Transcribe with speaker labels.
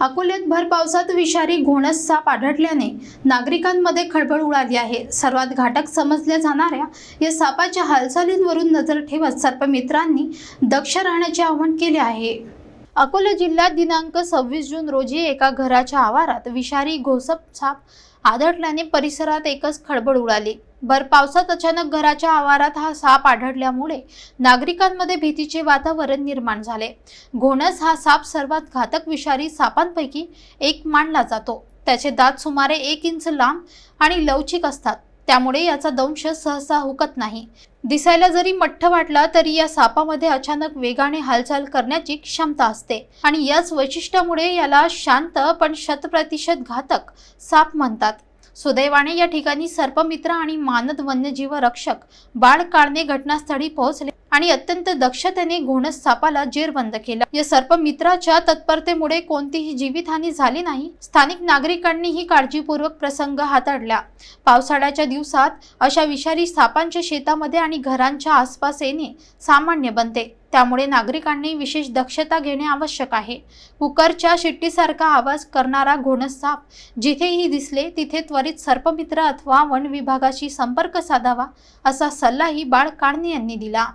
Speaker 1: अकोल्यात भर पावसात विषारी घोणस साप आढळल्याने नागरिकांमध्ये खळबळ उडाली आहे. सर्वात घाटक समजल्या जाणाऱ्या या सापाच्या हालचालींवरून नजर ठेवत सर्पमित्रांनी दक्ष राहण्याचे आवाहन केले आहे. अकोला जिल्ह्यात दिनांक सव्वीस जून रोजी एका घराच्या आवारात विषारी घोसप साप आढळल्याने परिसरात एकच खळबळ उडाली. भर पावसात अचानक घराच्या आवारात हा साप आढळल्यामुळे नागरिकांमध्ये भीतीचे वातावरण निर्माण झाले. घोणस हा साप सर्वात घातक विषारी सापांपैकी एक मानला जातो. त्याचे दात सुमारे एक इंच लांब आणि लवचिक असतात. त्यामुळे याचा दंश सहसा हुकत नाही. दिसायला जरी मठ्ठ वाटला तरी या सापामध्ये अचानक वेगाने हालचाल करण्याची क्षमता असते. आणि याच वैशिष्ट्यामुळे याला शांत पण शतप्रतिशत घातक साप म्हणतात. सुदैवाने या ठिकाणी सर्पमित्र आणि मानद वन्यजीव रक्षक बाळ काढणे घटनास्थळी पोहोचले. आणि अत्यंत दक्षतेने घोणस सापाला जेरबंद केला. या सर्पमित्राच्या तत्परतेमुळे कोणतीही जीवितहानी झाली नाही. स्थानिक नागरिकांनीही काळजीपूर्वक प्रसंग हाताळला. पावसाळ्याच्या दिवसात अशा विषारी सापांच्या शेतामध्ये आणि घरांच्या आसपास येणे सामान्य बनते. त्यामुळे नागरिकांनी विशेष दक्षता घेणे आवश्यक आहे. कुकरच्या शिट्टीसारखा आवाज करणारा घोणस साप जिथेही दिसले तिथे त्वरित सर्पमित्र अथवा वन विभागाशी संपर्क साधावा असा सल्लाही बाळ काळणे यांनी दिला.